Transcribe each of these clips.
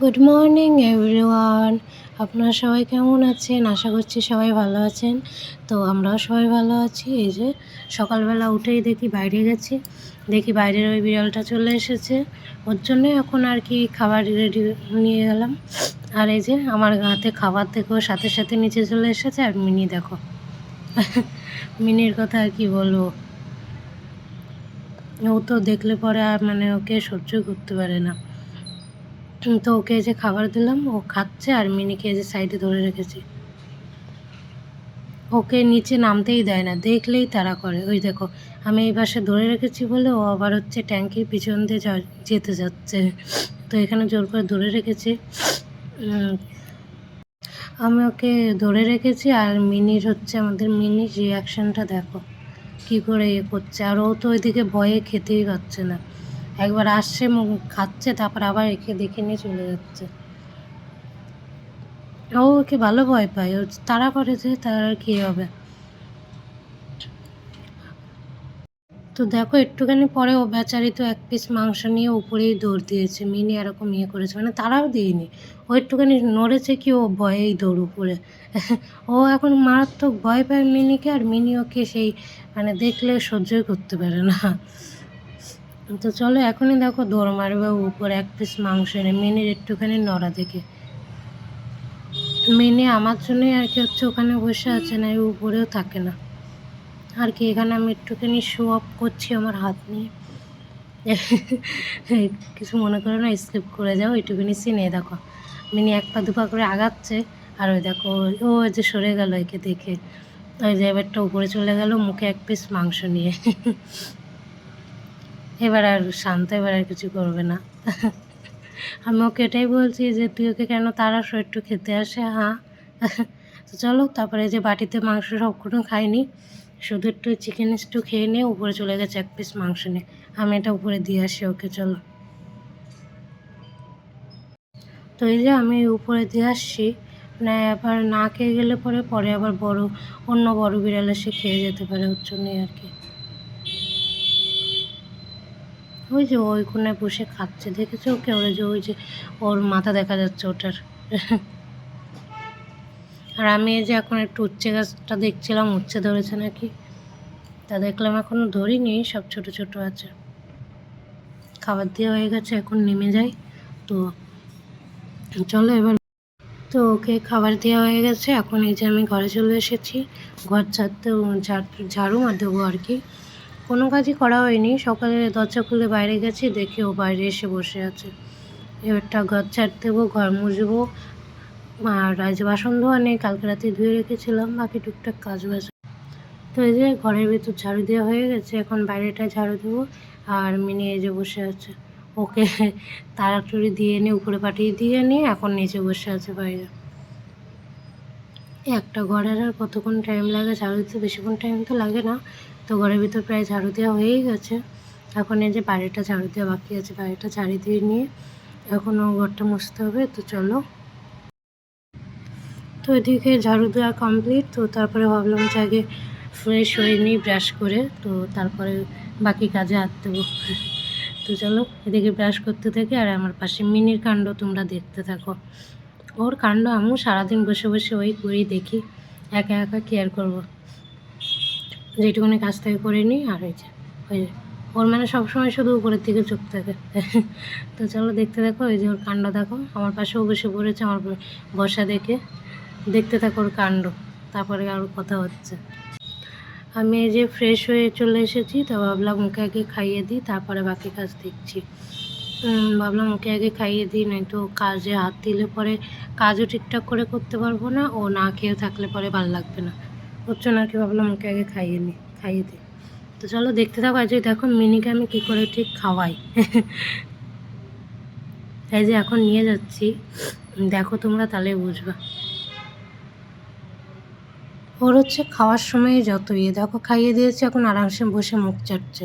Good morning everyone আপনারা সবাই কেমন আছেন? আশা করছি সবাই ভালো আছেন। তো আমরাও সবাই ভালো আছি। এই যে সকালবেলা উঠেই দেখি বাইরে গেছি। দেখি বাইরের ওই বিড়ালটা চলে এসেছে। ওর জন্যে এখন আর কি খাবার রেডি নিয়ে গেলাম। আর এই যে আমার হাতে খাবার দেখো সাথে সাথে নিচে চলে এসেছে। আর মিনি দেখো। মিনির কথা আর কি বলব? ও তো দেখলে পরে আর মানে ওকে সহ্য করতে পারে না। তো ওকে যে খাবার দিলাম, ও খাচ্ছে আর মিনিকে যে সাইডে ধরে রেখেছি। ওকে নিচে নামতেই দেয় না, দেখলেই তারা করে। ওই দেখো, আমি এই পাশে ধরে রেখেছি বলে ও আবার হচ্ছে ট্যাঙ্কির পিছন দিয়ে যেতে যাচ্ছে। তো এখানে জোর করে ধরে রেখেছি। আমি ওকে ধরে রেখেছি আর মিনির হচ্ছে আমাদের মিনির রিয়াকশানটা দেখো, কি করে ইয়ে করছে। আর ও তো ওইদিকে ভয়ে খেতেই পাচ্ছে না। একবার আসছে মুখ খাচ্ছে, তারপর আবার একে দেখে নিয়ে চলে যাচ্ছে। ও ওকে ভালো ভয় পায়। ও তারা করে যে তার আর কী হবে। তো দেখো, একটুখানি পরে ও বেচারি তো এক পিস মাংস নিয়ে উপরেই দৌড় দিয়েছে। মিনি এরকম ইয়ে করেছে মানে তারাও দিইনি। ও একটুখানি নড়েছে কি ও ভয়েই দৌড় উপরে। ও এখন মারাত্মক ভয় পায় মিনিকে, আর মিনি ওকে সেই মানে দেখলে সহ্যই করতে পারে না। তো চলো এখনই দেখো দৌড় মারবে উপরে এক পিস মাংস এনে মিনির একটুখানি নড়া দেখে। মিনি আমার জন্যই আর কি হচ্ছে, ওখানে বসে আছে না উপরেও থাকে না। আর কি, এখানে আমি একটুখানি শো অফ করছি আমার হাত নিয়ে। কিছু মনে করো না স্কিপ করে যাও একটুখানি সিনে দেখো। মিনি এক পা দুপা করে আগাচ্ছে, আর ওই দেখো, ও ওই যে সরে গেল একে দেখে। ওই যে এবারটা উপরে চলে গেল, মুখে এক পিস মাংস নিয়ে। এবার আর শান্ত, এবার আর কিছু করবে না। আমি ওকে এটাই বলছি যে, তুই ওকে কেন তারাস একটু খেতে আসে হ্যাঁ তো চলো, তারপরে যে বাটিতে মাংস সবকটা খাইনি, শুধু একটু চিকেন স্টু খেয়ে নিয়ে উপরে চলে গেছে এক পিস মাংস নিয়ে। আমি এটা উপরে দিয়ে আসি ওকে, চলো। তো এই যে আমি উপরে দিয়ে আসছি না আবার না খেয়ে গেলে পরে পরে আবার বড়, অন্য বড় বিড়াল এসে খেয়ে যেতে পারে ওর জন্যই আর কি। ওই যে ওই কোনায় বসে খাচ্ছে, দেখেছ ওকে? ওই যে ওই যে ওর মাথা দেখা যাচ্ছে ওটার। আর আমি এই যে এখন একটু উচ্ছে গাছটা দেখছিলাম, উচ্ছে ধরেছে নাকি? তা দেখলাম এখনও ধরিনি, সব ছোট ছোট আছে। খাবার দেওয়া হয়ে গেছে, এখন নেমে যাই। তো চলো এবার। তো ওকে খাবার দেওয়া হয়ে গেছে, এখন এই যে আমি ঘরে চলে এসেছি। ঘর ছাড়তে ঝাড়ু মার দেবো আর কি। কোনো কাজই করা হয়নি। সকালে দরজা খুলে বাইরে গেছি, দেখি ও বাইরে এসে বসে আছে। এবারটা ঘর ঝাড় দেবো, ঘর মুছবো। আর আজ বাসন ধোয়া নেই, কালকে রাতে ধুয়ে রেখেছিলাম, বাকি টুকটাক কাজ বাজ। তো এই যে ঘরের ভিতর ঝাড়ু দেওয়া হয়ে গেছে, এখন বাইরেটা ঝাড়ু দেবো। আর মিনি এই যে বসে আছে। ওকে তাড়াতাড়ি দিয়ে নিয়ে উপরে পাঠিয়ে দিয়ে নিয়ে এখন নিচে বসে আছে বাইরে। একটা ঘরের আর কতক্ষণ টাইম লাগে? ঝাড়ু দিতে বেশিক্ষণ টাইম তো লাগে না। তো ঘরের ভিতর প্রায় ঝাড়ু দেওয়া হয়েই গেছে। এখন এই যে বাড়িটা ঝাড়ু দেওয়া বাকি আছে, বাড়িটা ঝাড়ি দিয়ে নিয়ে এখনও ঘরটা মুছতে হবে। তো চলো। তো এদিকে ঝাড়ু দেওয়া কমপ্লিট তো তারপরে ভাবলাম যে আগে ফ্রেশ হয়ে নিই ব্রাশ করে। তো তারপরে বাকি কাজে হাত দেবো। তো চলো, এদিকে ব্রাশ করতে থেকে আর আমার পাশে মিনির কাণ্ড তোমরা দেখতে থাকো। ওর কাণ্ড আমিও সারাদিন বসে বসে ওই করি দেখি। একা একা কেয়ার করব। যেটুকুনি কাজ থেকে করে নিই আর ওই যে ওই যে। ওর মানে সবসময় শুধু উপরের দিকে চোখ থাকে। তো চলো দেখতে দেখো ওই যে ওর কাণ্ড দেখো। আমার পাশেও বসে পড়েছে আমার বসা দেখে। দেখতে থাকো ওর কাণ্ড। তারপরে আরও কথা হচ্ছে। আমি এই যে ফ্রেশ হয়ে চলে এসেছি, তো ভাবলাম ওকে আগে খাইয়ে দিই, তারপরে বাকি কাজ দেখছি। ভাবলাম ওকে আগে খাইয়ে দিই, নয়তো কাজে হাত দিলে পরে কাজও ঠিকঠাক করে করতে পারব না, ও না খেয়ে থাকলে পরে ভালো লাগবে না। জন্য আর কি ভাবলাম ওকে আগে খাইয়ে নিই খাইয়ে দিই। তো চলো দেখতে থাকো আজ দেখো মিনিকে আমি কী করে ঠিক খাওয়াই। এই যে এখন নিয়ে যাচ্ছি, দেখো তোমরা তাহলে বুঝবা। ওর হচ্ছে খাওয়ার সময় যত ইয়ে দেখো খাইয়ে দিয়েছে, এখন আরামসে বসে মুখ চাটছে।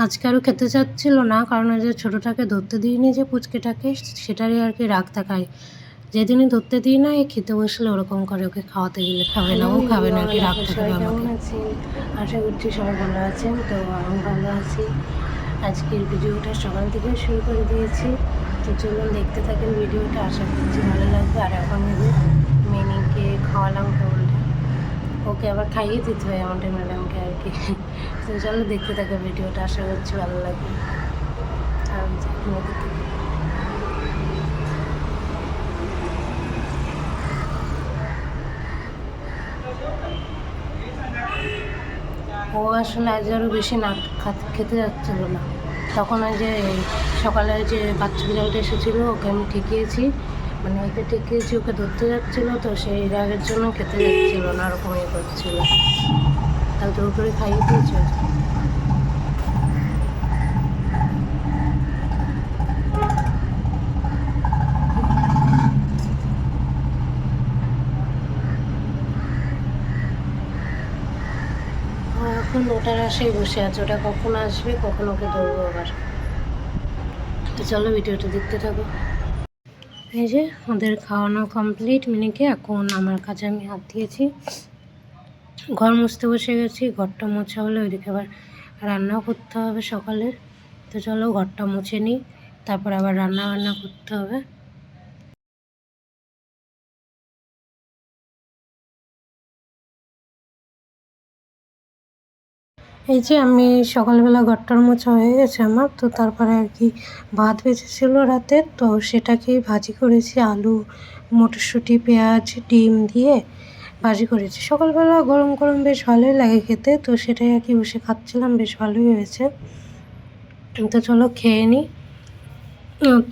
আজকে আরও খেতে চাচ্ছিল না কারণ ওই যে ছোটোটাকে ধরতে দিইনি যে পুচকেটাকে সেটারই আর কি রাগ দেখায়। যেদিনই ধরতে দিই না এই খেতে বসলে ওরকম করে ওকে খাওয়াতে গেলে খাবে না ও খাবে না আর কি রাগ আমাকে। আশা করছি সবাই ভালো আছেন তো আমি ভালো আছি। আজকের ভিডিওটা সকাল থেকে শুরু করে দিয়েছি। তো চলুন দেখতে থাকেন ভিডিওটা আশা করছি ভালো লাগবে। আর এখন মেনিকে খাওয়ালাম কেমনটা ওকে আবার খাইয়ে দিতে হয় আমাদের ম্যাডামকে আর কি। তো চলো দেখতে থাকো ভিডিওটা, আশা করছি ভালো লাগবে। আর ও আসলে আজ আরও বেশি না খেতে যাচ্ছিল না। তখন ওই যে সকালে যে বাচ্চা বিড়ালটা এসেছিল, ওকে আমি ঠেকিয়েছি। মানে ওকে ঠেকিয়েছি, ওকে ধরতে যাচ্ছিল, তো সেই রাগের জন্য খেতে যাচ্ছিল না ওরকম ইয়ে করছিল। তোর করে খাইয়ে দিয়েছে। এখন ওটার আশায় বসে আছে। ওটা কখন আসবে, কখন ওকে ধরবো আবার? চলো ভিডিওটা দেখতে থাকো। এই যে, ওদের খাওয়ানো কমপ্লিট মিনিকে এখন আমার কাছে আমি হাত দিয়েছি। ঘর মুছতে বসে গেছি, ঘরটা মোছা হলে ওইদিকে আবার রান্নাও করতে হবে সকালের। তো চলো ঘরটা মুছে নিই, তারপর আবার রান্না বান্না করতে হবে। এই যে আমি সকালবেলা ঘরটার মোছা হয়ে গেছে আমার, তো তারপরে আর কি ভাত বেঁচেছিলো রাতের, তো সেটাকেই ভাজি করেছি, আলু, মটরশুঁটি, পেঁয়াজ, ডিম দিয়ে। ভাজি করেছি। সকালবেলা গরম গরম বেশ ভালোই লাগে খেতে, তো সেটাই আর কি বসে খাচ্ছিলাম, বেশ ভালোই হয়েছে। তো চলো খেয়ে নিই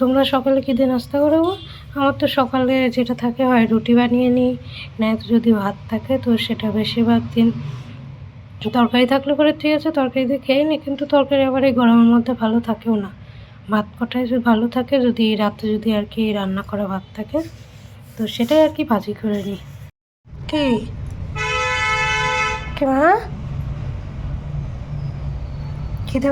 তোমরা সকালে কী দিয়ে নাস্তা করব? আমার তো সকালে যেটা থাকে হয় রুটি বানিয়ে নিই নয়তো যদি ভাত থাকে তো সেটা বেশিরভাগ দিন তরকারি থাকলে পরে ঠিক আছে, তরকারি দিয়ে খেয়ে নিই কিন্তু তরকারি আবার এই গরমের মধ্যে ভালো থাকেও না। ভাত কটাই যদি ভালো থাকে, যদি রাতে যদি আর কি রান্না করা ভাত থাকে, তো সেটাই আর কি ভাজি করে নিই কি? কি মা? খিদে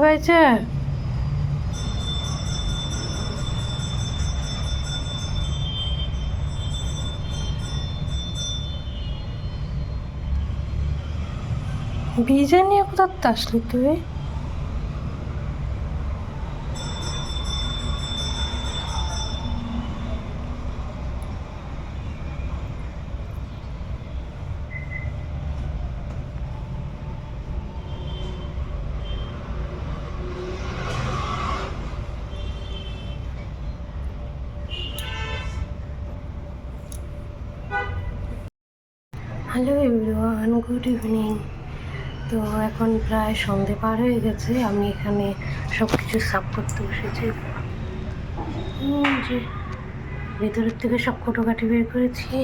বীজে নিয়ে কোথার আসলি তুই? হ্যালো এভরিওয়ান গুড ইভিনিং তো এখন প্রায় সন্ধে পার হয়ে গেছে, আমি এখানে সব কিছু সাফ করতে বসেছি। যে ভেতরের থেকে সব কোটোকাটি বের করেছি।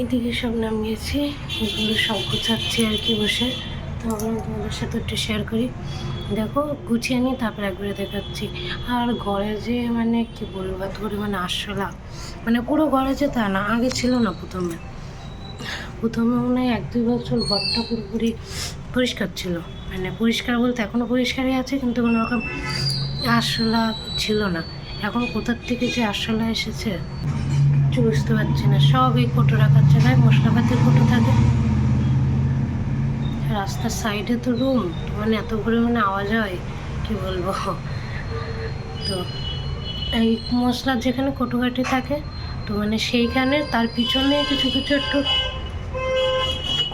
এদিকে সব নামিয়েছি, এগুলো সব গুছাচ্ছি আর কি বসে। তো ভাবলাম তোমাদের সাথে একটু শেয়ার করি। দেখো, গুছিয়ে নিই তারপর একবারে দেখাচ্ছি। আর ঘরে যে মানে কি বলব, এত পরিমাণে আরশোলা। মানে পুরো ঘরে যে তা না, আগে ছিল না প্রথমে। প্রথমে মনে হয় এক দুই বছর ঘরটা পুরোপুরি পরিষ্কার ছিল। মানে পরিষ্কার বলতে এখনও পরিষ্কারই আছে, কিন্তু কোনো রকম আরশোলা ছিল না। এখন কোথার থেকে যে আরশোলা এসেছে কিছু বুঝতে পারছি না। সব এই কোটো রাখার জায়গায় মশলাপাতির কোটো থাকে। রাস্তার সাইডে তো রুম মানে এত পরিমাণে আওয়াজ হয়, কি বলব? তো এই মশলার যেখানে কোটোকাটি থাকে, তো মানে সেইখানে তার পিছনে কিছু কিছু একটু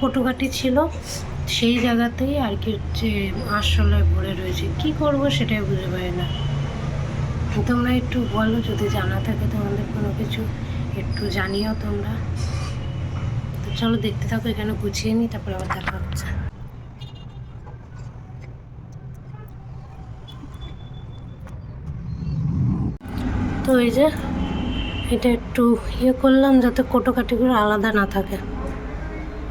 কোটোকাটি ছিল, সেই জায়গাতেই আর কি হচ্ছে আরশোলায় ভরে রয়েছে। কি করব সেটাই বুঝে পাই না। তোমরা একটু বলো, যদি জানা থাকে তোমাদের কোনো কিছু, একটু জানিও তোমরা। তো চলো দেখতে থাকো, এখানে গুছিয়ে নিই, তারপরে আবার দেখা হচ্ছে। তো এই যে, এটা একটু ইয়ে করলাম যাতে কোটোকাটিগুলো আলাদা না থাকে।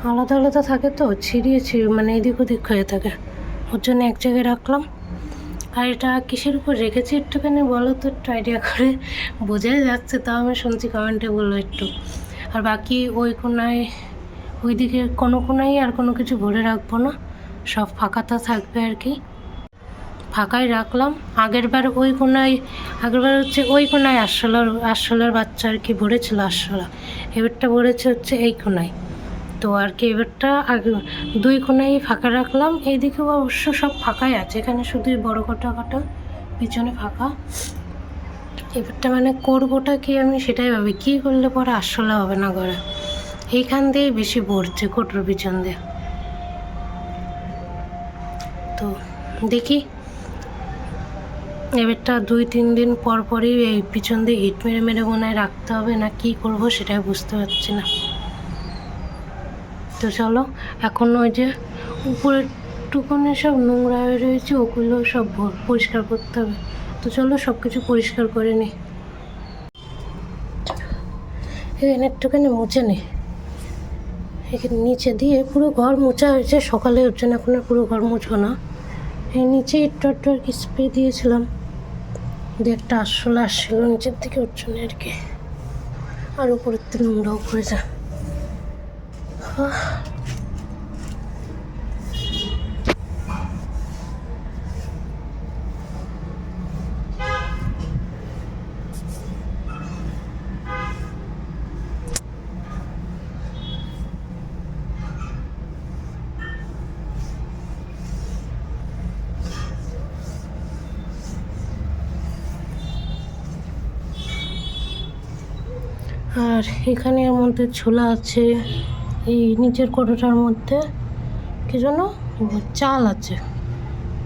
আলাদা আলাদা থাকে তো, ছিঁড়িয়ে ছিঁড়ে মানে এদিক ওদিক হয়ে থাকে। ওর জন্য এক জায়গায় রাখলাম। আর এটা কিসের উপর রেখেছি একটুখানি বলো তো, একটু আইডিয়া করে? বোঝাই যাচ্ছে, তাও আমি শুনছি কমেন্টে বলল একটু। আর বাকি ওই কোনায় ওইদিকে কোনো কোনায় আর কোনো কিছু ভরে রাখব না। সব ফাঁকাটা থাকবে আর কি। ফাঁকাই রাখলাম। আগের বার ওই কোনায় আগের বার হচ্ছে ওই কোনায় আরশোলার আরশোলার বাচ্চা আর কি ভরেছিল, আরশোলা। এবারটা ভরেছে হচ্ছে এই কোনায় তো আর কি, এবারটা আগে দুই কোনায় ফাঁকা রাখলাম। এইদিকেও অবশ্য সব ফাঁকাই আছে, এখানে শুধু বড় কটা কাটা, পিছনে ফাঁকা। এবারটা মানে করবোটা কি আমি সেটাই ভাবি, কী করলে পরে আসলে হবে না ঘরে? এইখান দিয়েই বেশি পড়ছে কোটোর পিছন দিয়ে। তো দেখি, এবারটা দুই তিন দিন পর পরই এই পিছন দিয়ে হিট মেরে মেরে মনে রাখতে হবে, না কি করব সেটাই বুঝতে পারছি না। তো চলো, এখন ওই যে উপরের টুকুনে সব নোংরা হয়ে রয়েছে, ওগুলো সব পরিষ্কার করতে হবে। তো চলো সব কিছু পরিষ্কার করে নিই এখানে একটুখানি মুছে নি। এখানে নিচে দিয়ে পুরো ঘর মোছা হয়েছে, সকালে ওর জন্য এখন আর পুরো ঘর মুছবো না। এই নিচে একটু একটু আর কি স্প্রে দিয়েছিলাম। দিয়ে একটা আসলে আসছিল নিচের দিকে ওর জন্য আর কি। আর উপরের থেকে নোংরাও করে করেছে আর এখানে মধ্যে ছোলা আছে। এই নিচের কোটোটার মধ্যে কি যেন চাল আছে।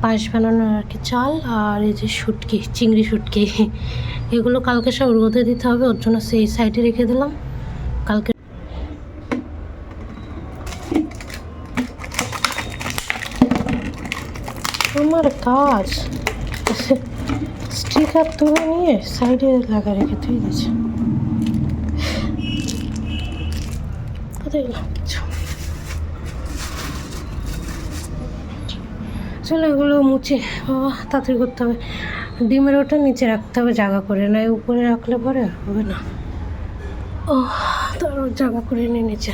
পায়েস বানানোর আর কি চাল আর এই যে শুটকি, চিংড়ি শুটকি। এগুলো কালকে সব রোদে দিতে হবে, ওর জন্য সেই সাইডে রেখে দিলাম। কালকে আমার কাজ। স্টিকার তুলে নিয়ে সাইডে লাগা রেখে তুই দিচ্ছে কোথায় চলো এগুলো মুছে। বাবা, তাড়াতাড়ি করতে হবে। ডিমের ওটা নিচে রাখতে হবে, জায়গা করে না উপরে রাখলে পরে হবে না। ও তার জায়গা করে নিয়ে নিচে।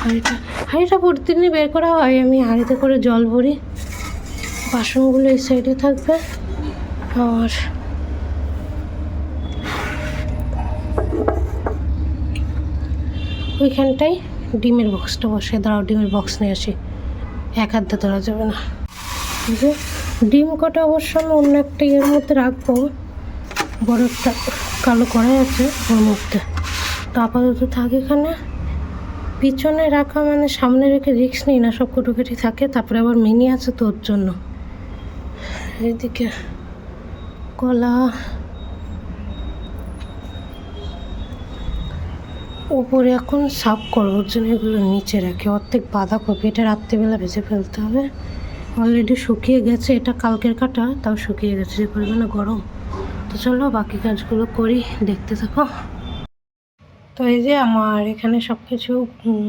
হাঁড়িটা হাঁড়িটা প্রতিদিনই বের করা হয়। আমি হাঁড়িতে করে জল ভরি। বাসনগুলো এই সাইডে থাকবে। আর ওইখানটাই ডিমের বক্সটা বসে দাঁড়াও ডিমের বক্স নিয়ে আসি। এক হাত ধরা যাবে না। যে ডিম কটা অবশ্য আমি অন্য একটা ইয়ের মধ্যে রাখব। বড় একটা কালো কড়াই আছে ওর মধ্যে। তো আপাতত থাকে এখানে। পিছনে রাখা মানে সামনে রেখে রিক্স নেই না, সব কুটোকুটি থাকে। তারপরে আবার মিনি আছে তোর জন্য। এইদিকে কলা উপরে এখন সাফ ওর জন্য এগুলো নিচে রাখি। অর্ধেক বাঁধাকপি, এটা রাত্রিবেলা ভেজে ফেলতে হবে। অলরেডি শুকিয়ে গেছে, এটা কালকের কাটা, তাও শুকিয়ে গেছে, যে পরিমাণে গরম। তো চলো বাকি কাজগুলো করি, দেখতে থাকো। তো এই যে আমার এখানে সব কিছু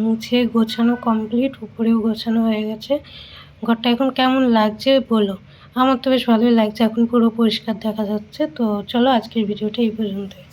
মুছে গোছানো কমপ্লিট উপরেও গোছানো হয়ে গেছে। ঘরটা এখন কেমন লাগছে বলো? আমার তো বেশ ভালোই লাগছে, এখন পুরো পরিষ্কার দেখা যাচ্ছে। তো চলো আজকের ভিডিওটা এই পর্যন্তই।